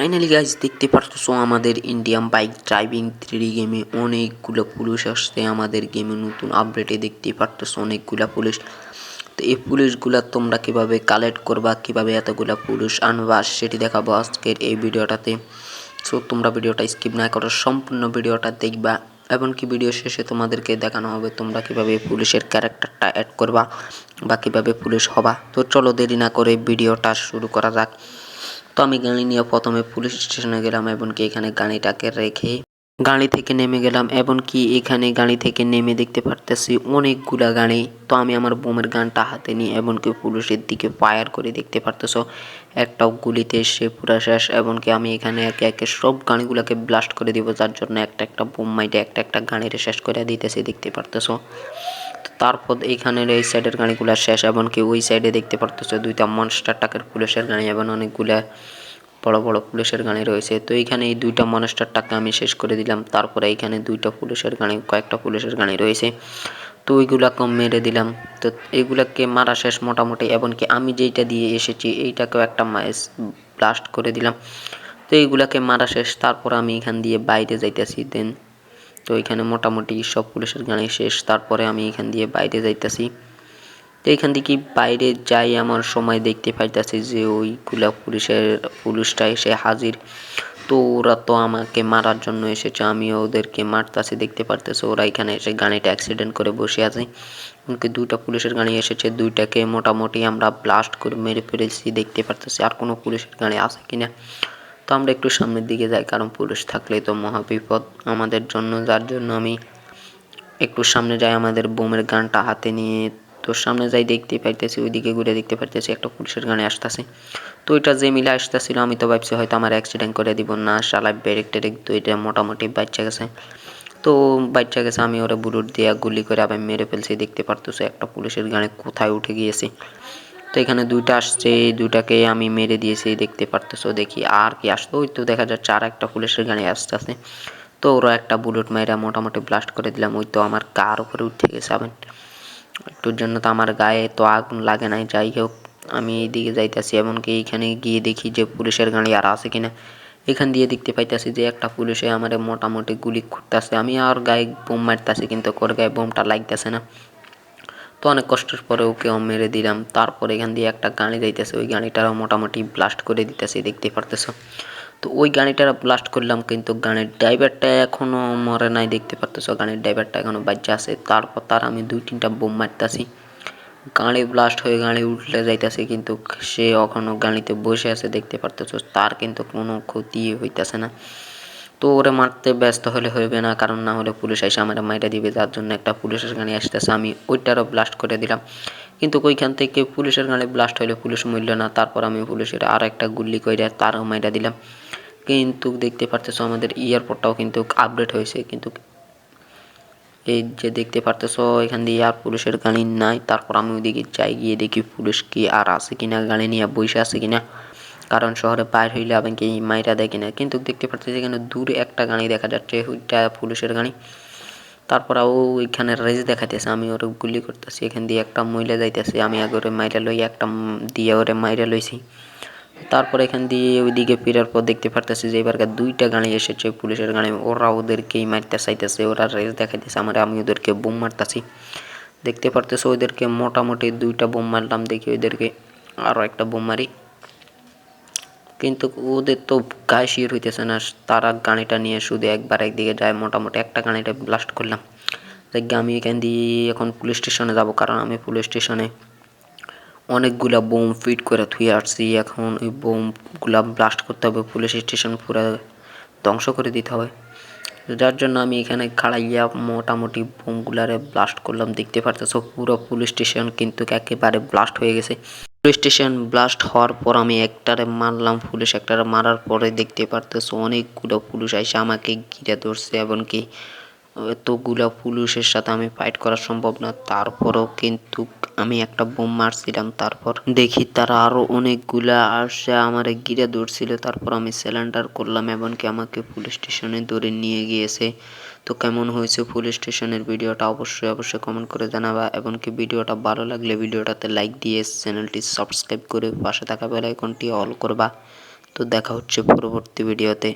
Finally guys দেখতে পারতেছো আমাদের ইন্ডিয়ান বাইক ড্রাইভিং থ্রি গেমে অনেকগুলো পুলিশ আসছে আমাদের গেমে নতুন আপডেটে দেখতে পারতেছো অনেকগুলো পুলিশ তো এই পুলিশগুলা তোমরা কীভাবে কালেক্ট করবা, কীভাবে এতগুলা পুলিশ আনবা, সেটি দেখাবো আজকের এই ভিডিওটাতে। সো তোমরা ভিডিওটা স্কিপ না করো সম্পূর্ণ ভিডিওটা দেখবা, এমনকি ভিডিও শেষে তোমাদেরকে দেখানো হবে তোমরা কীভাবে পুলিশের ক্যারেক্টারটা অ্যাড করবা বা কীভাবে পুলিশ হবা। তো চলো দেরি না করে ভিডিওটা শুরু করা যাক। তো আমি গাড়ি নিয়ে প্রথমে পুলিশ স্টেশনে গেলাম এমনকি এখানে গাড়িটাকে রেখে গাড়ি থেকে নেমে গেলাম, এমনকি এখানে গাড়ি থেকে নেমে দেখতে পারতেছি অনেকগুলা গাড়ি। তো আমি আমার বোমের গানটা হাতে নিয়ে এমনকি পুলিশের দিকে ফায়ার করে দেখতে পারতেছো, একটাও গুলিতে সে পুরা শেষ। এমনকি আমি এখানে একে একে সব গাড়িগুলোকে ব্লাস্ট করে দিব, যার জন্য একটা একটা বোম মাইটে একটা একটা গাড়ির শেষ করে দিতেছি, দেখতে পারতেছো। তারপর এইখানের এই সাইডের গাড়িগুলো শেষ, এমনকি ওই সাইডে দেখতে পারতেছো দুইটা মনস্টার টাকের পুলিশের গাড়ি এবং অনেকগুলা বড় বড় পুলিশের গাড়ি রয়েছে। তো এইখানে এই দুইটা মনস্টার টাকে আমি শেষ করে দিলাম, তারপরে এইখানে দুইটা পুলিশের গাড়ি, কয়েকটা পুলিশের গাড়ি রয়েছে। তো ওইগুলাকে মেরে দিলাম। তো এইগুলাকে মারা শেষ মোটামুটি, এমনকি আমি যেইটা দিয়ে এসেছি, এইটাকেও একটা ব্লাস্ট করে দিলাম। তো এইগুলাকে মারা শেষ, তারপর আমি এখান দিয়ে বাইরে যাইতেছি দেন তো এখানে মোটামুটি সব পুলিশের গাড়ি শেষ। তারপরে আমি এখান দিয়ে বাইরে যাইতেছি। তো এখান থেকে বাইরে যাই আমার সময় দেখতে পাইতেছি যে ওইগুলা পুলিশের, পুলিশটা এসে হাজির। তো ওরা তো আমাকে মারার জন্য এসেছে, আমি ওদেরকে মারতাছি, দেখতে পারতেছে ওরা এখানে এসে গাড়িটা অ্যাক্সিডেন্ট করে বসে আছে। এমনকি দুইটা পুলিশের গাড়ি এসেছে, দুইটাকে মোটামুটি আমরা ব্লাস্ট করে মেরে ফেলেছি, দেখতে পারতেছি। আর কোনো পুলিশের গাড়ি আছে কিনা? তো আমরা একটু সামনের দিকে যাই, কারণ পুলিশ থাকলে তো মহাবিপদ আমাদের জন্য। যার জন্য আমি একটু সামনে যাই, আমাদের বোমের গানটা হাতে নিয়ে তো সামনে যাই, দেখতে পাইতেছি, ওইদিকে ঘুরে দেখতে পাইতেছি, একটা পুলিশের গানে আসতেছে। তো ওইটা যে মিলে আসতেছিল, আমি তো ভাবছি হয়তো আমার অ্যাক্সিডেন্ট করে দিব। না, শালা ব্রেক টেরেক তো এটা মোটামুটি বাচ্চা গেছে। তো বাচ্চা গেছে, আমি ওরা বুলুট দিয়ে গুলি করে আবার মেরে ফেলছি। দেখতে পারতেছো, একটা পুলিশের গানে কোথায় উঠে গিয়েছে। তো এখানে দুইটা আসছে দুইটাকে আমি মেরে দিয়েছি দেখতে পারতেছো, দেখি আর কি আসতো ওই তো দেখা যাচ্ছে আর একটা পুলিশের গাড়ি আসতে আসতে তো ওরা একটা বুলেট মাইরা মোটামুটি ব্লাস্ট করে দিলাম। ওই তো আমার কার উপরে উঠে গেছে, আবার একটুর জন্য তো আমার গায়ে তো আগুন লাগে নাই। যাই হোক, আমি এইদিকে যাইতেছি, এমনকি এইখানে গিয়ে দেখি যে পুলিশের গাড়ি আর আছে কিনা। এখান দিয়ে দেখতে পাইতেছি যে একটা পুলিশে আমার মোটামুটি গুলি করতেছে আমি আর গায়ে বোম মারতেছি, কিন্তু ওর গায়ে বোমটা লাগতেছে না। তো অনেক কষ্টের পরে ওকেও মেরে দিলাম। তারপর এখান দিয়ে একটা গাড়ি যাইতেছে, ওই গাড়িটারও মোটামুটি ব্লাস্ট করে দিতেছে দেখতে পারতেছো। তো ওই গাড়িটা ব্লাস্ট করলাম কিন্তু গাড়ির ড্রাইভারটা এখনও মরে নাই, দেখতে পারতেছো। গাড়ির ড্রাইভারটা এখনও বাচ্চা আছে। তারপর তার আমি দুই তিনটা বোম মারতেছি। গাড়ি ব্লাস্ট হয়ে গাড়ি উঠলে যাইতেছে কিন্তু সে এখনও গাড়িতে বসে আছে, দেখতে পারতেছো। তার কিন্তু কোনো ক্ষতি হইতেছে না। তো ওরে মারতে ব্যস্ত হলে হইবে না, কারণ না হলে পুলিশ এসে আমার মাইটা দিবে, যার জন্য একটা পুলিশের গাড়ি আসতেছে, আমি ওইটারও ব্লাস্ট করে দিলাম। কিন্তু ওইখান থেকে পুলিশের গাড়ি ব্লাস্ট হলে পুলিশ মূল্য না, তারপর আমি পুলিশের আর একটা গুল্লি করে তারও মাইটা দিলাম। কিন্তু দেখতে পারতেছো আমাদের এয়ারপোর্টটাও কিন্তু আপডেট হয়েছে, কিন্তু এই যে দেখতে পারতেছো, এখান দিয়ে আর পুলিশের গাড়ি নাই, তারপর আমি ওইদিকে যাই, গিয়ে দেখি পুলিশ কি আর আছে কিনা, গাড়ি নিয়ে বসে আছে কিনা। কারণ শহরে বাইর হইলে আবার কি মাইরা দেয় কিনা কিন্তু দেখতে পারতেছি এখানে দূরে একটা গাড়ি দেখা যাচ্ছে, ওইটা পুলিশের গাড়ি। তারপর ও ওইখানে রেস দেখাইতেছে, আমি ওর গুলি করতেছি, এখান দিয়ে একটা মহিলা যাইতেছে, আমি আগে ওরে মাইরা লই, একটা দিয়ে ওরে মাইরা লইছি। তারপর এখান দিয়ে ওইদিকে ফেরার পর দেখতে পারতেছি যে এবার দুইটা গাড়ি এসেছে পুলিশের গাড়ি, ওরা ওদেরকেই মারতে চাইতেছে, ওরা রেস দেখাইতেছে, আমার, আমি ওদেরকে বোম মারতেছি। দেখতে পারতেছে ওদেরকে মোটামুটি দুইটা বোম মারলাম, দেখি ওদেরকে আরও একটা বোম মারি। কিন্তু ওদের তো গায়ে শির হইতেছে না। তারা গাড়িটা নিয়ে শুধু একবার একদিকে যায়, মোটামুটি একটা গাড়িটা ব্লাস্ট করলাম। দেখি আমি এখান দিয়ে এখন পুলিশ স্টেশনে যাব, কারণ আমি পুলিশ স্টেশনে অনেকগুলা বোম ফিট করে থুয়ে আসছি। এখন ওই বোমগুলা ব্লাস্ট করতে হবে পুলিশ স্টেশন পুরো ধ্বংস করে দিতে হবে। যার জন্য আমি এখানে খাড়াইয়া মোটামুটি বোমগুলারে ব্লাস্ট করলাম। দেখতে পারতেছো পুরো পুলিশ স্টেশন কিন্তু একেবারে ব্লাস্ট হয়ে গেছে। পুলিশ স্টেশন ব্লাস্ট হওয়ার পর আমি একটারে মারলাম, পুলিশ একটারে মারার পরে দেখতে পারতেছো অনেকগুলো পুলিশ আইসে আমাকে ঘিরে ধরছে এমনকি এতগুলো পুলিশের সাথে আমি ফাইট করা সম্ভব না। তারপরেও কিন্তু আমি একটা বোম মারছিলাম, তারপর দেখি তারা আরও অনেকগুলা আসে, আমার ঘিরে ধরছিল, তারপর আমি সিলিন্ডার করলাম, এমনকি আমাকে পুলিশ স্টেশনে ধরে নিয়ে গিয়েছে। তো কেমন হয়েছে পুলিশ স্টেশনের ভিডিওটা অবশ্যই অবশ্যই কমেন্ট করে জানাবা, এমনকি ভিডিওটা ভালো লাগলে ভিডিওটাতে লাইক দিয়ে চ্যানেলটি সাবস্ক্রাইব করে পাশে থাকা বেল আইকনটি অল করবা। তো দেখা হচ্ছে পরবর্তী ভিডিওতে